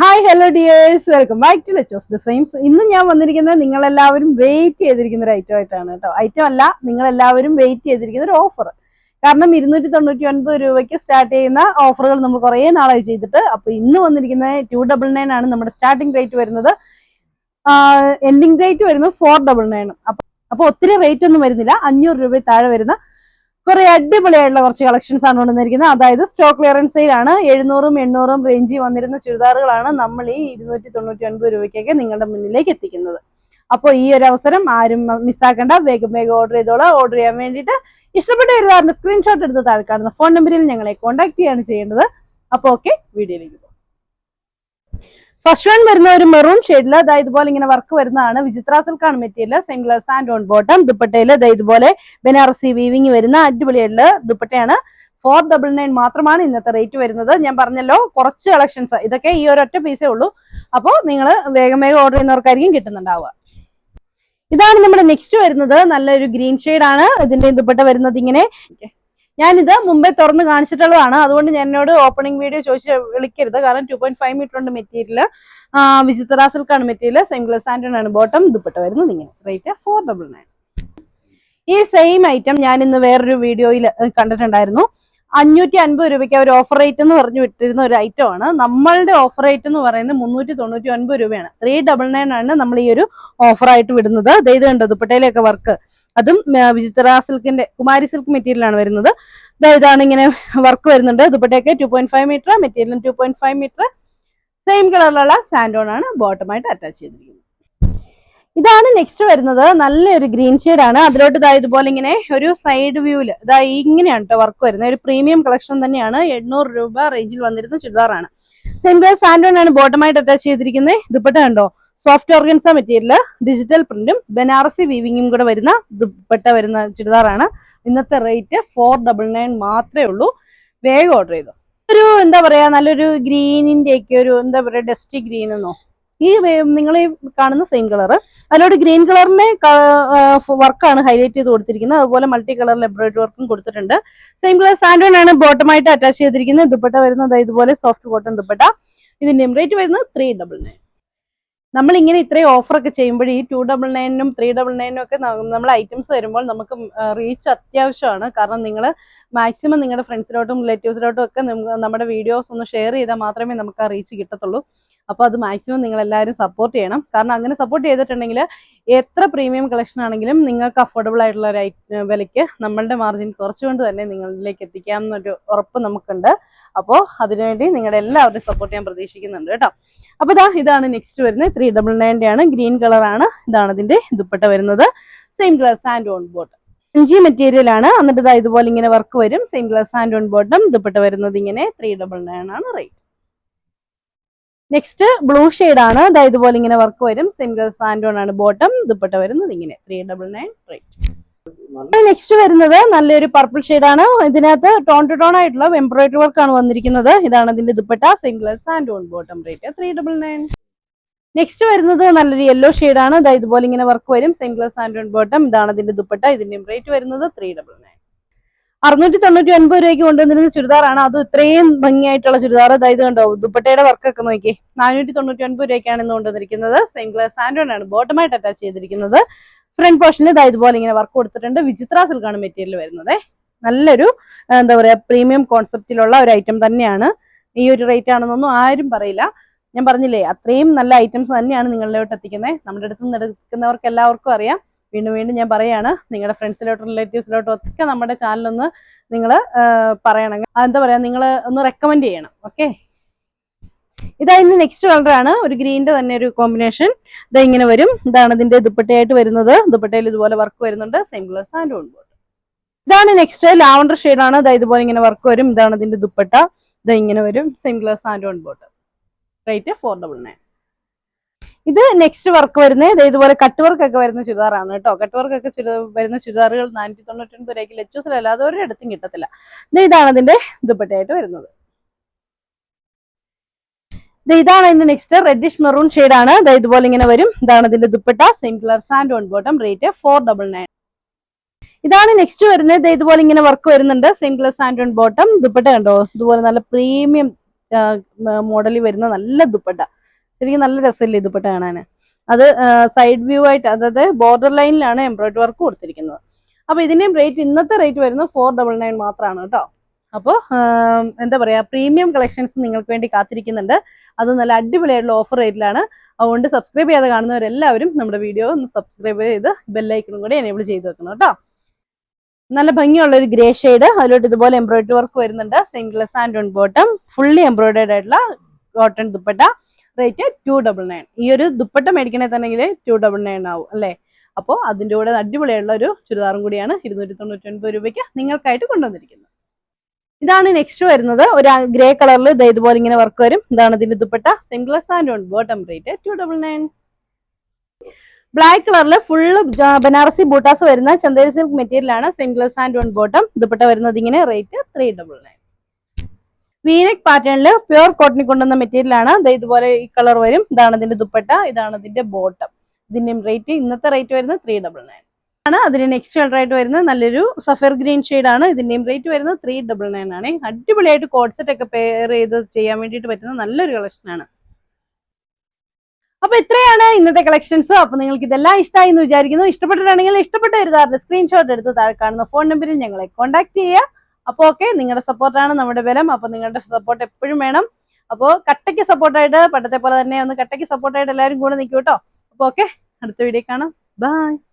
Hi hello dears welcome back to Lechos designs ഇന്ന് ഞാൻ വന്നിരിക്കുന്നത് നിങ്ങളെല്ലാവരും വെയിറ്റ് ചെയ്തിരിക്കുന്ന ഒരു ഐറ്റം ആയിട്ടാണ് കേട്ടോ. ഐറ്റം അല്ല നിങ്ങളെല്ലാവരും വെയിറ്റ് ചെയ്തിരിക്കുന്ന ഒരു ഓഫർ കാരണം ഇരുന്നൂറ്റി തൊണ്ണൂറ്റി ഒൻപത് രൂപയ്ക്ക് സ്റ്റാർട്ട് ചെയ്യുന്ന ഓഫറുകൾ നമ്മൾ കുറേ നാളായി ചെയ്തിട്ട്. അപ്പോൾ ഇന്ന് വന്നിരിക്കുന്ന ടു ഡബിൾ നയൻ ആണ് നമ്മുടെ സ്റ്റാർട്ടിംഗ് റേറ്റ് വരുന്നത്. എൻഡിങ് റേറ്റ് വരുന്നത് ഫോർ ഡബിൾ നയൻ അപ്പൊ അപ്പൊ ഒത്തിരി റേറ്റ് ഒന്നും വരുന്നില്ല. അഞ്ഞൂറ് രൂപ താഴെ വരുന്ന കുറെ അടിപൊളിയായിട്ടുള്ള കുറച്ച് കളക്ഷൻസ് ആണ് കൊണ്ടുവന്നിരിക്കുന്നത്. അതായത് സ്റ്റോക്ക് ക്ലിയറൻസ് സെയിലാണ് എഴുന്നൂറും എണ്ണൂറും റേഞ്ചിൽ വന്നിരുന്ന ചുരിദാറുകളാണ് നമ്മൾ ഈ ഇരുന്നൂറ്റി തൊണ്ണൂറ്റി ഒൻപത് രൂപയ്ക്കൊക്കെ നിങ്ങളുടെ മുന്നിലേക്ക് എത്തിക്കുന്നത്. അപ്പോൾ ഈ ഒരു അവസരം ആരും മിസ്സാക്കണ്ട വേഗം വേഗം ഓർഡർ ചെയ്തോളാം. ഓർഡർ ചെയ്യാൻ വേണ്ടിയിട്ട് ഇഷ്ടപ്പെട്ട എഴുതാറിന്റെ സ്ക്രീൻഷോട്ട് എടുത്ത് താഴെ കാണുന്ന ഫോൺ നമ്പറിൽ ഞങ്ങളെ കോൺടാക്ട് ചെയ്യാണ് ചെയ്യേണ്ടത്. അപ്പോൾ ഓക്കെ വീഡിയോയിലേക്ക് ഫസ്റ്റ് വൺ വരുന്ന ഒരു മെറൂൺ ഷെയ്ഡിൽ അതാ ഇതുപോലെ ഇങ്ങനെ വർക്ക് വരുന്നതാണ്. വിചിത്ര സിൽക്കാണ് material same glass and on bottom ദുപ്പട്ടയിൽ ദാ ഇതുപോലെ ബനാറസി വീവിങ് വരുന്ന അടിപൊളിയായിട്ടുള്ള ദുപ്പട്ടയാണ്. ഫോർ ഡബിൾ നയൻ മാത്രമാണ് ഇന്നത്തെ റേറ്റ് വരുന്നത്. ഞാൻ പറഞ്ഞല്ലോ കുറച്ച് കളക്ഷൻസ് ഇതൊക്കെ ഈ ഒരൊറ്റ പീസേ ഉള്ളൂ. അപ്പോൾ നിങ്ങൾ വേഗം വേഗം ഓർഡർ ചെയ്യുന്നവർക്കായിരിക്കും കിട്ടുന്നുണ്ടാവുക. ഇതാണ് നമ്മുടെ നെക്സ്റ്റ് വരുന്നത്. നല്ലൊരു ഗ്രീൻ ആണ്. ഇതിന്റെ ദുപ്പട്ട വരുന്നത് ഇങ്ങനെ ഞാനിത് മുമ്പേ തുറന്ന് കാണിച്ചിട്ടുള്ളതാണ്. അതുകൊണ്ട് ഞാൻ എന്നോട് ഓപ്പണിംഗ് വീഡിയോ ചോദിച്ച് വിളിക്കരുത്. കാരണം ടു പോയിന്റ് ഫൈവ് മീറ്റർ ഉണ്ട് മെറ്റീരിയൽ വിചിത്ര സിൽക്കാണ് material same glass and bottom dupatta വരുന്നത് ഇങ്ങനെ. റേറ്റ് ഫോർ ഡബിൾ നയൻ ഈ സെയിം ഐറ്റം ഞാൻ ഇന്ന് വേറൊരു വീഡിയോയിൽ കണ്ടിട്ടുണ്ടായിരുന്നു. അഞ്ഞൂറ്റി അൻപത് രൂപയ്ക്ക് അവർ ഓഫർ റേറ്റ് എന്ന് പറഞ്ഞു വിട്ടിരുന്ന ഒരു ഐറ്റം ആണ്. നമ്മളുടെ ഓഫർ റേറ്റ് എന്ന് പറയുന്നത് മുന്നൂറ്റി തൊണ്ണൂറ്റി ഒൻപത് രൂപയാണ്. ത്രീ ഡബിൾ നയൻ ആണ് നമ്മൾ ഈ ഒരു ഓഫർ ആയിട്ട് വിടുന്നത്. ഇത് കണ്ടോ ദുപ്പട്ടയിലൊക്കെ വർക്ക് അതും വിചിത്ര സിൽക്കിന്റെ കുമാരി സിൽക്ക് മെറ്റീരിയലാണ് വരുന്നത്. ഇതാണ് ഇങ്ങനെ വർക്ക് വരുന്നുണ്ട്. ദുപ്പട്ടയൊക്കെ ടു പോയിന്റ് ഫൈവ് മീറ്റർ മെറ്റീരിയലും two point five metre same കളറിലുള്ള സാൻഡോൺ ആണ് ബോട്ടമായിട്ട് അറ്റാച്ച് ചെയ്തിരിക്കുന്നത്. ഇതാണ് നെക്സ്റ്റ് വരുന്നത്. നല്ലൊരു ഗ്രീൻ ആണ്. അതിലോട്ട് ഇതാ ഇതുപോലെ ഇങ്ങനെ ഒരു സൈഡ് വ്യൂവിൽ ഇതാ ഇങ്ങനെയാണ് കേട്ടോ വർക്ക് വരുന്നത്. ഒരു പ്രീമിയം കളക്ഷൻ തന്നെയാണ്. എണ്ണൂറ് രൂപ റേഞ്ചിൽ വന്നിരുന്ന ചുരിദാറാണ്. സെയിം കളർ സാൻഡോൺ ആണ് ബോട്ടമായിട്ട് അറ്റാച്ച് ചെയ്തിരിക്കുന്നത്. ദുപ്പട്ട കണ്ടോ? സോഫ്റ്റ് ഓർഗൻസ മെറ്റീരിയൽ ഡിജിറ്റൽ പ്രിന്റും ബനാറസി വീവിങ്ങും കൂടെ വരുന്ന ദുപ്പട്ട വരുന്ന ചുരിദാറാണ്. ഇന്നത്തെ റേറ്റ് ഫോർ ഡബിൾ നയൻ മാത്രമേ ഉള്ളൂ. വേഗം ഓർഡർ ചെയ്തു. ഒരു എന്താ പറയാ നല്ലൊരു ഗ്രീനിന്റെ ഒക്കെ ഒരു എന്താ പറയാ ഡസ്റ്റി ഗ്രീൻ എന്നോ? ഈ നിങ്ങൾ ഈ കാണുന്ന സെയിം കളർ അതിലോട് ഗ്രീൻ കളറിന്റെ വർക്കാണ് ഹൈലൈറ്റ് ചെയ്ത് കൊടുത്തിരിക്കുന്നത്. അതുപോലെ മൾട്ടി കളർ എംബ്രോയിഡറി വർക്കും കൊടുത്തിട്ടുണ്ട്. സെയിം കളർ സാൻഡോൺ ആണ് ബോട്ടമായിട്ട് അറ്റാച്ച് ചെയ്തിരിക്കുന്നത്. ദുപ്പട്ട വരുന്നത് ഇതുപോലെ സോഫ്റ്റ് കോട്ടൺ ദുപ്പട്ട. ഇതിന്റെ റേറ്റ് വരുന്നത് ത്രീ ഡബിൾ നയൻ നമ്മൾ ഇങ്ങനെ ഇത്രയും ഓഫർ ഒക്കെ ചെയ്യുമ്പോൾ ഈ ടു ഡബിൾ നയനും ത്രീ ഡബിൾ നയനും ഒക്കെ നമ്മൾ ഐറ്റംസ് വരുമ്പോൾ നമുക്ക് റീച്ച് അത്യാവശ്യമാണ്. കാരണം നിങ്ങൾ മാക്സിമം നിങ്ങളുടെ ഫ്രണ്ട്സിലോട്ടും റിലേറ്റീവ്സിലോട്ടും ഒക്കെ നമ്മുടെ വീഡിയോസ് ഒന്ന് ഷെയർ ചെയ്താൽ മാത്രമേ നമുക്ക് ആ റീച്ച് കിട്ടത്തുള്ളൂ. അപ്പോൾ അത് മാക്സിമം നിങ്ങൾ എല്ലാവരും സപ്പോർട്ട് ചെയ്യണം. കാരണം അങ്ങനെ സപ്പോർട്ട് ചെയ്തിട്ടുണ്ടെങ്കിൽ എത്ര പ്രീമിയം കളക്ഷൻ ആണെങ്കിലും നിങ്ങൾക്ക് അഫോർഡബിൾ ആയിട്ടുള്ള ഒരു വിലയ്ക്ക് നമ്മളുടെ മാർജിൻ കുറച്ചുകൊണ്ട് തന്നെ നിങ്ങളിലേക്ക് എത്തിക്കാം എന്നൊരു ഉറപ്പ് നമുക്കുണ്ട്. അപ്പോൾ അതിനുവേണ്ടി നിങ്ങളുടെ എല്ലാവരുടെയും സപ്പോർട്ട് ഞാൻ പ്രതീക്ഷിക്കുന്നുണ്ട് കേട്ടോ. അപ്പോൾ ഇതാ ഇതാണ് നെക്സ്റ്റ് വരുന്നത്. ത്രീ ഡബിൾ നയന്റെ ആണ്. ഗ്രീൻ കളറാണ് ഇതാണ് ഇതിന്റെ ദുപ്പട്ട വരുന്നത്. Same colour sand on boat അഞ്ചി മെറ്റീരിയൽ ആണ്. എന്നിട്ട് ഇതാ ഇതുപോലെ ഇങ്ങനെ വർക്ക് വരും. സെയിം ഗ്ലാസ് സാൻഡ് ഓൺ ബോട്ടം ദുപ്പട്ട വരുന്നത് ഇങ്ങനെ ത്രീ ഡബിൾ നയൻ ആണ്. റേറ്റ് നെക്സ്റ്റ് ബ്ലൂ ഷെയ്ഡ് ആണ്. ഇതാ ഇതുപോലെ ഇങ്ങനെ വർക്ക് വരും. സിംഗിൾ സാൻഡോൺ ആണ് ബോട്ടം ദുപ്പട്ട വരുന്നത് ഇങ്ങനെ. Three double nine three next വരുന്നത് നല്ലൊരു പർപ്പിൾ ആണ്. ഇതിനകത്ത് ടോൺ ടു ടോൺ ആയിട്ടുള്ള എംബ്രോയിഡറി വർക്ക് ആണ് വന്നിരിക്കുന്നത്. ഇതാണ് ഇതിന്റെ dupatta. Single സാൻഡോൺ bottom rate three double nine next വരുന്നത് നല്ലൊരു യെല്ലോ ആണ്. ഇതാ ഇതുപോലെ ഇങ്ങനെ വർക്ക് വരും. സിംഗിൾ സാൻഡോൺ ബോട്ടം ഇതാണ് ഇതിന്റെ ദുപ്പട്ട. ഇതിന്റെ റേറ്റ് വരുന്നത് ത്രീ ഡബിൾ നയൻ അറുന്നൂറ്റി തൊണ്ണൂറ്റി ഒൻപത് രൂപയ്ക്ക് കൊണ്ടുവന്നിരുന്ന ചുരിദാറാണ്. അത് ഇത്രയും ഭംഗിയായിട്ടുള്ള ചുരിദാർ അതായത് കണ്ടോ ദുപ്പട്ടയുടെ വർക്കൊക്കെ നോക്കി നാനൂറ്റി തൊണ്ണൂറ്റി ഒൻപത് രൂപയ്ക്കാണ് ഇന്ന് കൊണ്ടുവന്നിരിക്കുന്നത്. സെയിം ഓൺ ആണ് ബോട്ടമായിട്ട് അറ്റാച്ച് ചെയ്തിരിക്കുന്നത്. ഫ്രണ്ട് പോർഷനിൽ ഇതാ ഇതുപോലെ ഇങ്ങനെ വർക്ക് കൊടുത്തിട്ടുണ്ട്. വിചിത്ര സിൽക്കാണ് മെറ്റീരിയൽ വരുന്നത്. നല്ലൊരു എന്താ പറയാ പ്രീമിയം കോൺസെപ്റ്റിലുള്ള ഒരു ഐറ്റം തന്നെയാണ്. ഈ ഒരു റേറ്റ് ആണെന്നൊന്നും ആരും പറയില്ല. ഞാൻ പറഞ്ഞില്ലേ അത്രയും നല്ല ഐറ്റംസ് തന്നെയാണ് നിങ്ങളിലോട്ട് എത്തിക്കുന്നത്. നമ്മുടെ അടുത്ത് നിന്ന് എടുക്കുന്നവർക്ക് എല്ലാവർക്കും അറിയാം. വീണ്ടും വീണ്ടും ഞാൻ പറയാണ് നിങ്ങളുടെ ഫ്രണ്ട്സിലോട്ടും റിലേറ്റീവ്സിലോട്ടും ഒക്കെ നമ്മുടെ ചാനലൊന്ന് നിങ്ങൾ പറയണം. എന്താ പറയാ നിങ്ങൾ ഒന്ന് റെക്കമെൻഡ് ചെയ്യണം ഓക്കെ ഇതായിരുന്നു നെക്സ്റ്റ് കളറാണ് ഒരു ഗ്രീനിന്റെ തന്നെ ഒരു കോമ്പിനേഷൻ ഇതാ ഇങ്ങനെ വരും. ഇതാണ് ഇതിന്റെ ദുപ്പട്ടയായിട്ട് വരുന്നത്. ദുപ്പട്ടയിൽ ഇതുപോലെ വർക്ക് വരുന്നുണ്ട്. സെയിം കളർ സാൻഡ് ബോർഡ് ഇതാണ് നെക്സ്റ്റ് ലാവണ്ടർ ആണ്. ഇതാ ഇതുപോലെ ഇങ്ങനെ വർക്ക് വരും. ഇതാണ് ഇതിന്റെ ദുപ്പട്ട. ഇതാ ഇങ്ങനെ വരും. Same colour sand on bottom rate four double nine ഇത് നെക്സ്റ്റ് വർക്ക് വരുന്നത്. ഇത് ഇതുപോലെ കട്ട് വർക്ക് ഒക്കെ വരുന്ന ചുരിദാറാണ് കേട്ടോ. കട്ട് വർക്ക് ഒക്കെ വരുന്ന ചുരിദാറുകൾ നാനൂറ്റി തൊണ്ണൂറ്റി ഒൻപത് രൂപയ്ക്ക് ലച്ചൂസിലല്ലാതെ ഒരിടത്തും കിട്ടത്തില്ല. ഇതാണ് അതിന്റെ ദുപ്പട്ടയായിട്ട് വരുന്നത്. ഇതാണ് ഇതിന്റെ നെക്സ്റ്റ് റെഡിഷ് മെറൂൺ ആണ്. ഇതുപോലെ ഇങ്ങനെ വരും. ഇതാണ് ഇതിന്റെ dupatta. Same colour sand on bottom rate four double nine ഇതാണ് നെക്സ്റ്റ് വരുന്നത്. ഇതുപോലെ ഇങ്ങനെ വർക്ക് വരുന്നുണ്ട്. Same colour sand on bottom dupatta കണ്ടോ? ഇതുപോലെ നല്ല പ്രീമിയം മോഡലിൽ വരുന്ന നല്ല ദുപ്പട്ട. ശരിക്കും നല്ല രസമില്ലേ ഇതുപെട്ട് കാണാൻ അത് സൈഡ് വ്യൂ ആയിട്ട് അതായത് ബോർഡർ ലൈനിലാണ് എംബ്രോയിഡറി വർക്ക് കൊടുത്തിരിക്കുന്നത്. അപ്പോൾ ഇതിന്റെയും റേറ്റ് ഇന്നത്തെ റേറ്റ് വരുന്നത് ഫോർ ഡബിൾ നയൻ മാത്രമാണ് കേട്ടോ. അപ്പോൾ എന്താ പറയുക പ്രീമിയം കളക്ഷൻസ് നിങ്ങൾക്ക് വേണ്ടി കാത്തിരിക്കുന്നുണ്ട്. അത് നല്ല അടിപൊളിയായിട്ടുള്ള ഓഫർ റേറ്റിലാണ് അതുകൊണ്ട് സബ്സ്ക്രൈബ് ചെയ്യാതെ കാണുന്നവരെല്ലാവരും നമ്മുടെ വീഡിയോ ഒന്ന് സബ്സ്ക്രൈബ് ചെയ്ത് ബെല്ലൈക്കണും കൂടി എനേബിൾ ചെയ്ത് വെക്കണം കേട്ടോ. നല്ല ഭംഗിയുള്ള ഒരു ഗ്രേ ഷെയ്ഡ് അതിലോട്ട് ഇതുപോലെ എംബ്രോയിഡറി വർക്ക് വരുന്നുണ്ട്. Single sand bottom fully embroidered ആയിട്ടുള്ള cotton dupatta. Rate two double nine ഈ ഒരു ദുപ്പട്ട മേടിക്കണേ തന്നെ ടു ഡബിൾ നയൻ ആവും അല്ലേ? അപ്പോൾ അതിന്റെ കൂടെ അടിപൊളിയുള്ള ഒരു ചുരിദാറും കൂടിയാണ് ഇരുന്നൂറ്റി തൊണ്ണൂറ്റി ഒൻപത് രൂപയ്ക്ക് നിങ്ങൾക്കായിട്ട് കൊണ്ടുവന്നിരിക്കുന്നത്. ഇതാണ് നെക്സ്റ്റ് വരുന്നത്. ഒരു ഗ്രേ കളറിൽ ഇത് ഇതുപോലെ ഇങ്ങനെ വർക്ക് വരും. ഇതാണ് ഇതിന്റെ dupatta. സിംഗ്ലസ് and on bottom rate two double nine black കളറിൽ ഫുള്ള് ബനാറസി ബൂട്ടാസ് വരുന്ന ചന്ദേരി സിൽക്ക് മെറ്റീരിയൽ ആണ് സിംഗ്ലസ് ആൻഡ് ഓൺ ബോട്ടം ദുപ്പട്ട വരുന്നത് ഇങ്ങനെ rate three double nine V neck പാറ്റേണിൽ പ്യുവർ കോട്ടണിൽ കൊണ്ടുവന്ന മെറ്റീരിയൽ ആണ്. ഇതുപോലെ ഈ കളർ വരും. ഇതാണ് ഇതിന്റെ ദുപ്പട്ട. ഇതാണ് ഇതിന്റെ ബോട്ടം ഇതിന്റെയും റേറ്റ് ഇന്നത്തെ റേറ്റ് വരുന്നത് ത്രീ ഡബിൾ നയൻ ആണ്. അതിന് നെക്സ്റ്റ് കളർ ആയിട്ട് വരുന്നത് നല്ലൊരു സഫർ ഗ്രീൻ ആണ്. ഇതിന്റെയും റേറ്റ് വരുന്നത് ത്രീ ഡബിൾ നയൻ ആണ്. അടിപൊളിയായിട്ട് കോഡ് സെറ്റ് ഒക്കെ പെയർ ചെയ്ത് ചെയ്യാൻ വേണ്ടിയിട്ട് പറ്റുന്ന നല്ലൊരു കളക്ഷൻ ആണ്. അപ്പൊ ഇത്രയാണ് ഇന്നത്തെ കളക്ഷൻസ് അപ്പൊ നിങ്ങൾക്ക് ഇതെല്ലാം ഇഷ്ടമായി എന്ന് വിചാരിക്കുന്നു. ഇഷ്ടപ്പെട്ടിട്ടാണെങ്കിൽ ഇഷ്ടപ്പെട്ട ഒരു സ്ക്രീൻഷോട്ട് എടുത്ത് താഴെ കാണുന്ന ഫോൺ നമ്പറിൽ ഞങ്ങളെ കോൺടാക്ട് ചെയ്യുക. അപ്പോൾ ഓക്കെ നിങ്ങളുടെ സപ്പോർട്ടാണ് നമ്മുടെ ബലം. അപ്പോൾ നിങ്ങളുടെ സപ്പോർട്ട് എപ്പോഴും വേണം. അപ്പോൾ കട്ടയ്ക്ക് സപ്പോർട്ടായിട്ട് പണ്ടത്തെ പോലെ തന്നെ ഒന്ന് കട്ടയ്ക്ക് സപ്പോർട്ടായിട്ട് എല്ലാവരും കൂടെ നിൽക്കും കേട്ടോ. അപ്പോൾ ഓക്കെ അടുത്ത വീഡിയോ കാണാം. ബൈ